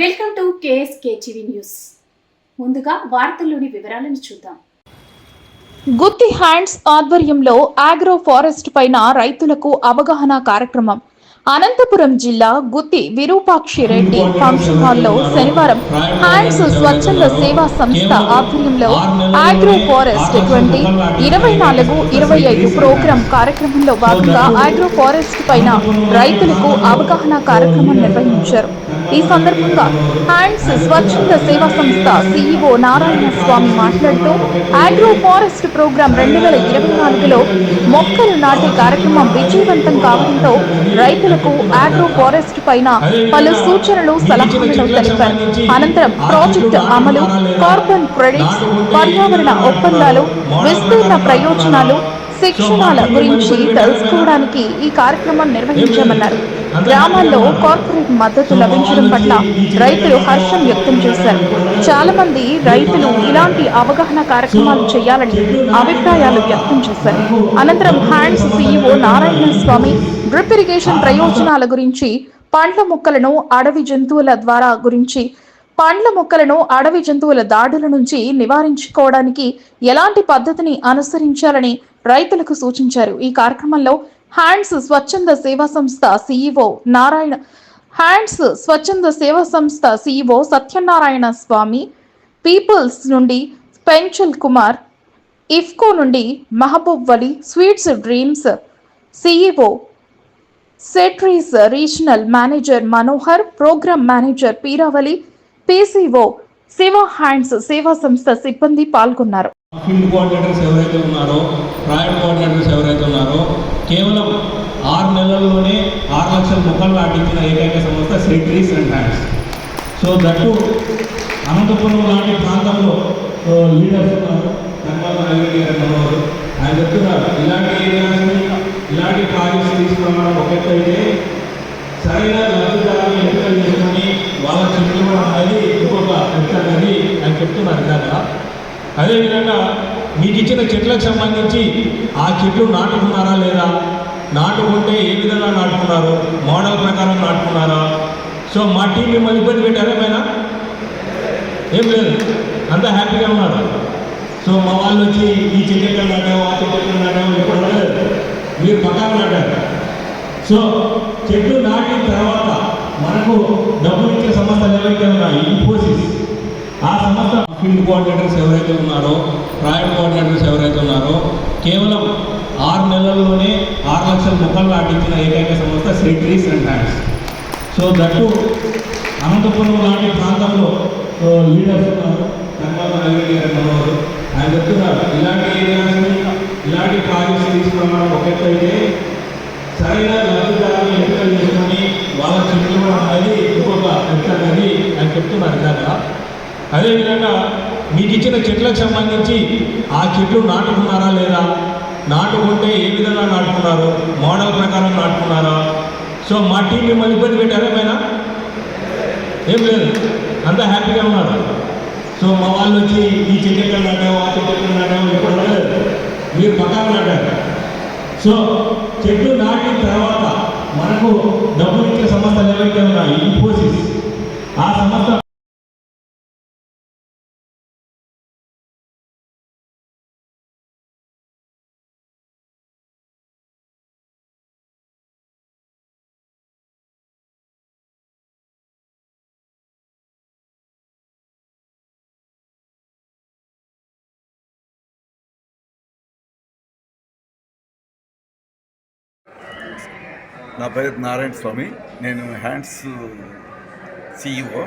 Welcome to KSK TV news. ముందుగా వార్తల్లోని వివరాలను చూద్దాం. గుత్తి హ్యాండ్స్ ఆధ్వర్యంలో ఆగ్రో ఫారెస్ట్ పైన రైతులకు అవగాహన కార్యక్రమం. అనంతపురం జిల్లా గుత్తి విరూపాక్షి రెడ్డి ఫంక్షన్ హాల్లో శనివారం హ్యాండ్స్ స్వచ్ఛంద సేవా సంస్థ ఆధ్వర్యంలో ఆగ్రో ఫారెస్ట్ ట్వంటీ ఇరవై నాలుగు ఇరవై ఐదు ప్రోగ్రాం కార్యక్రమంలో భాగంగా ఆగ్రో ఫారెస్ట్ పైన రైతులకు అవగాహన కార్యక్రమం నిర్వహించారు. ఈ సందర్భంగా హ్యాండ్స్ స్వచ్ఛంద సేవా సంస్థ సిఇఓ నారాయణ స్వామి మాట్లాడుతూ ఆగ్రో ఫారెస్ట్ ప్రోగ్రాం రెండు వేల ఇరవై నాలుగులో మొక్కలు నాటే కార్యక్రమం విజయవంతం కావడంతో రైతులకు ఆగ్రో ఫారెస్ట్ పైన పలు సూచనలు సలహాలను తెలిపారు. అనంతరం ప్రాజెక్టు అమలు కార్బన్ క్రెడిట్స్ పర్యావరణ ఒప్పందాలు విస్తీర్ణ ప్రయోజనాలు శిక్షణాల గురించి తెలుసుకోవడానికి ఈ కార్యక్రమం నిర్వహించామన్నారు. గ్రామాల్లో కార్పొరేట్ మద్దతు లభించడం పట్ల రైతులు హర్షం వ్యక్తం చేశారు. చాలా మంది రైతులు ఇలాంటి అవగాహన కార్యక్రమాలు చేయాలని అభిప్రాయాలు వ్యక్తం చేశారు. అనంతరం hands CEO Narayana Swamy drip irrigation ప్రయోజనాల గురించి పండ్ల మొక్కలను అడవి జంతువుల ద్వారా గురించి పండ్ల మొక్కలను అడవి జంతువుల దాడుల నుంచి నివారించుకోవడానికి ఎలాంటి పద్ధతిని అనుసరించాలని రైతులకు సూచించారు. ఈ కార్యక్రమంలో హ్యాండ్స్ స్వచ్ఛంద సేవా సంస్థ సిఇఓ నారాయణ హ్యాండ్స్ స్వచ్ఛంద సేవా సంస్థ సిఇఓ సత్యనారాయణ స్వామి పీపుల్స్ నుండి పెంచల్ కుమార్ ఇఫ్కో నుండి Mahaboob Vali sweets dreams CEO సెట్రీస్ regional manager Manohar program manager Peeravali PCO సేవా హ్యాండ్స్ సేవా సంస్థ సిబ్బంది పాల్గొన్నారు. ఫీల్డ్ కోఆర్డినేటర్స్ ఎవరైతే ఉన్నారో ప్రాజెక్ట్ కోఆర్డినేటర్స్ ఎవరైతే ఉన్నారో కేవలం ఆరు నెలల్లోనే ఆరు లక్షల ముఖాలు నాటించిన ఏకైక సంస్థ సెట్రీస్ and hands. So that Anantapuram లాంటి ప్రాంతంలో లీడర్స్ ఉన్నారు. ధర్మాల ఉన్నారు ఆయన చెప్తున్నారు ఇలాంటి ఏరియాస్ని ఇలాంటి ప్రాజెక్ట్స్ తీసుకురావడం ఒకటైతే సరైన లబ్ధిదారులు ఎంపిక చేసుకొని వాళ్ళ చెట్లు అనేది ఇంకొక ఎత్తు అని ఆయన చెప్తున్నారు ఇందాక అదేవిధంగా మీకు ఇచ్చిన చెట్లకు సంబంధించి ఆ చెట్లు నాటుకున్నారా లేదా? నాటుకుంటే ఏ విధంగా నాటుకున్నారు? మోడల్ ప్రకారం నాటుకున్నారా? సో మా టీం మిమ్మల్ని ఇబ్బంది పెట్టారా పైన? ఏం లేదు. అంతా హ్యాపీగా ఉన్నారు. సో మా వాళ్ళు వచ్చి ఈ చెట్టు ఎక్కడ నాటాము ఆ చెట్టు ఎక్కడ నాటాము ఎప్పుడు మీరు పక్కన నాటారు సో చెట్లు నాటిన తర్వాత మనకు డబ్బులు ఇచ్చే సంస్థలు ఎవరైతే ఉన్నాయి ఇన్ఫోసిస్ ఆ సంస్థ ఫీల్డ్ కోఆర్డినేటర్స్ ఎవరైతే ఉన్నారో ప్రాజెక్ట్ కోఆర్డినేటర్స్ ఎవరైతే ఉన్నారో కేవలం ఆరు నెలల్లోనే ఆరు లక్షల మొక్కలు నాటించిన ఏకైక సంస్థ సెక్రీస్ and hands so that Anantapuram లాంటి ప్రాంతంలో లీడర్స్ ఉన్నారు. ధర్మాల రవి గారు ఉన్నారు ఆయన చెప్తున్నారు ఇలాంటి ఏరియాస్ ఇలాంటి ప్రాజెక్ట్స్ తీసుకురావడం ఒక సరైన లబ్ధిదారులు ఎంపిక చేసుకొని వాళ్ళ చెట్లు అనేది ఇంకొక ఎత్తు అని చెప్తున్నారు ఇందాక అదేవిధంగా మీకు ఇచ్చిన చెట్లకు సంబంధించి ఆ చెట్లు నాటుకున్నారా లేదా? నాటుకుంటే ఏ విధంగా నాటుకున్నారు? మోడల్ ప్రకారం నాటుకున్నారా? సో మా టీం మిమ్మల్ని ఇబ్బంది పెట్టారా పైన? ఏం లేదు. అంతా హ్యాపీగా ఉన్నారు? సో మా వాళ్ళు వచ్చి ఈ చెట్టు ఎక్కడ నాటావు ఆ చెట్టు ఎక్కడ నాటావు ఎప్పుడు మీరు పక్కన నాటారు సో చెట్లు నాటిన తర్వాత మనకు డబ్బులు ఇచ్చే సంస్థలు ఏవైతే ఉన్నాయి? ఇన్ఫోసిస్ ఆ సంస్థ నా పేరు నారాయణ స్వామి. నేను హ్యాండ్స్ సిఇఓ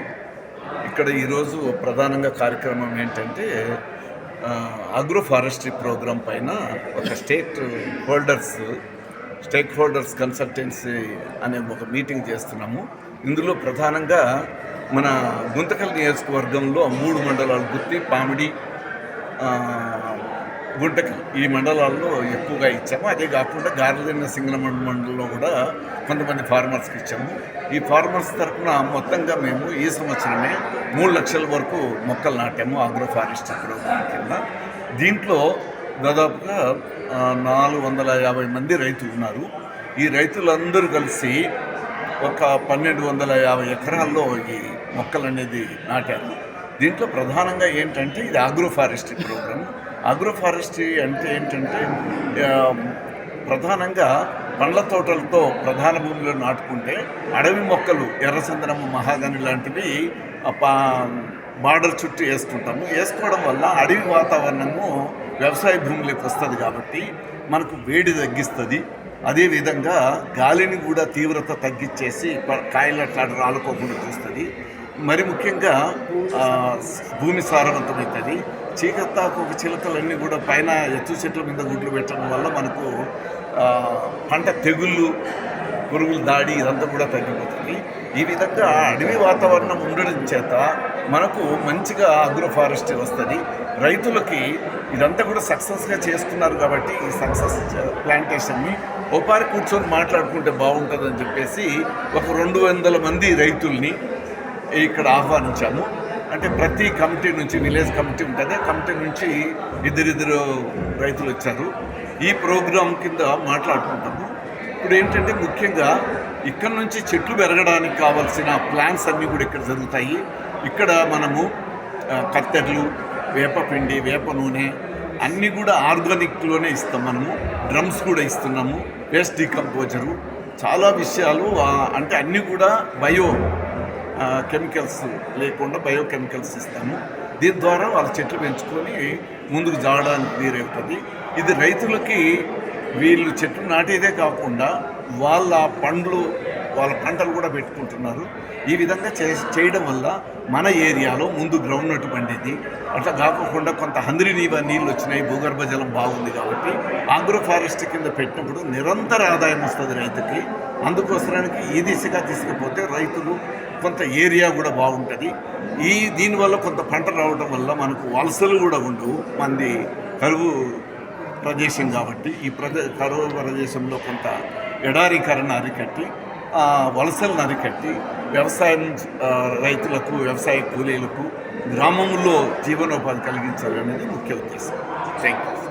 ఇక్కడ ఈరోజు ప్రధానంగా కార్యక్రమం ఏంటంటే అగ్రో ఫారెస్ట్రీ ప్రోగ్రాం పైన ఒక state holders stake holders consultancy అనే ఒక మీటింగ్ చేస్తున్నాము. ఇందులో ప్రధానంగా మన గుంతకల్ నియోజకవర్గంలో మూడు మండలాలు గుత్తి పామిడి ఆ, ఈ మండలాల్లో ఎక్కువగా ఇచ్చాము. అదే కాకుండా గార్లదిన్న సింగనమండ మండలంలో కూడా కొంతమంది ఫార్మర్స్కి ఇచ్చాము. ఈ ఫార్మర్స్ తరఫున మొత్తంగా మేము ఈ సంవత్సరమే మూడు లక్షల వరకు మొక్కలు నాటాము ఆగ్రో ఫారెస్ట్ ప్రోగ్రామ్ కింద. దీంట్లో దాదాపుగా నాలుగు వందల యాభై మంది రైతులు ఉన్నారు. ఈ రైతులందరూ కలిసి ఒక పన్నెండు వందల యాభై ఎకరాల్లో ఈ మొక్కలు అనేది నాటారు. దీంట్లో ప్రధానంగా ఏంటంటే ఇది ఆగ్రో ఫారెస్ట్రీ ప్రోగ్రామ్. ఆగ్రోఫారెస్ట్రీ అంటే ఏంటంటే ప్రధానంగా పండ్ల తోటలతో ప్రధాన భూమిలో నాటుకుంటే అడవి మొక్కలు ఎర్రచందనము మహాగని లాంటివి పా- బార్డర్ చుట్టూ వేసుకుంటాము వేసుకోవడం వల్ల అడవి వాతావరణము వ్యవసాయ భూమిలోకి వస్తుంది కాబట్టి మనకు వేడి తగ్గిస్తుంది. అదేవిధంగా గాలిని కూడా తీవ్రత తగ్గించేసి ప- కాయలు అట్లా రాలుకోకుండా చూస్తుంది. మరి ముఖ్యంగా భూమి సారవంతమవుతుంది చీకత్తాకు చిలకలన్నీ కూడా పైన ఎత్తు చెట్ల మీద గుడ్లు పెట్టడం వల్ల మనకు పంట తెగుళ్ళు పురుగుల దాడి ఇదంతా కూడా తగ్గిపోతుంది. ఈ విధంగా అడవి వాతావరణం ఉండడం చేత మనకు మంచిగా అగ్రో ఫారెస్ట్ వస్తుంది. రైతులకి ఇదంతా కూడా సక్సెస్గా చేస్తున్నారు కాబట్టి ఈ సక్సెస్ ప్లాంటేషన్ని ఒకసారి కూర్చొని మాట్లాడుకుంటే బాగుంటుందని చెప్పేసి ఒక రెండు వందల మంది రైతుల్ని ఇక్కడ ఆహ్వానించాము. అంటే ప్రతి కమిటీ నుంచి విలేజ్ కమిటీ ఉంటుంది. ఆ కమిటీ నుంచి ఇద్దరిద్దరు రైతులు వచ్చారు. ఈ ప్రోగ్రాం కింద మాట్లాడుకుంటాము. ఇప్పుడు ఏంటంటే ముఖ్యంగా ఇక్కడ నుంచి చెట్లు పెరగడానికి కావాల్సిన ప్లాన్స్ అన్నీ కూడా ఇక్కడ జరుగుతాయి. ఇక్కడ మనము కత్తెర్లు వేప వేపపిండి వేప నూనె అన్నీ కూడా ఆర్గానిక్లోనే ఇస్తాం మనము. డ్రమ్స్ కూడా ఇస్తున్నాము. Waste decomposer. చాలా విషయాలు అంటే అన్నీ కూడా బయో కెమికల్స్ లేకుండా బయోకెమికల్స్ ఇస్తాము. దీని ద్వారా వాళ్ళ చెట్లు పెంచుకొని ముందుకు జాడడానికి వీరవుతుంది ఇది రైతులకి వీళ్ళు చెట్లు నాటేదే కాకుండా వాళ్ళ పండ్లు వాళ్ళ పంటలు కూడా పెట్టుకుంటున్నారు. ఈ విధంగా చే చేయడం వల్ల మన ఏరియాలో ముందు గ్రౌండ్ నట్టు పండేది. అట్లా కాకుండా కొంత హంద్రి నీవ నీళ్ళు వచ్చినాయి భూగర్భ జలం బాగుంది కాబట్టి ఆగ్రో ఫారెస్ట్ కింద పెట్టినప్పుడు నిరంతర ఆదాయం వస్తుంది రైతుకి. అందుకోసరానికి ఈ దిశగా తీసుకుపోతే రైతులు కొంత ఏరియా కూడా బాగుంటుంది. ఈ దీనివల్ల కొంత పంట రావడం వల్ల మనకు వలసలు కూడా ఉండవు మంది కరువు ప్రదేశం కాబట్టి ఈ ప్రదే కరువు ప్రదేశంలో కొంత ఎడారీకరణ అరికట్టి వలసలను అరికట్టి వ్యవసాయం రైతులకు వ్యవసాయ కూలీలకు గ్రామంలో జీవనోపాధి కలిగించాలనేది ముఖ్య ఉద్దేశం. Thank you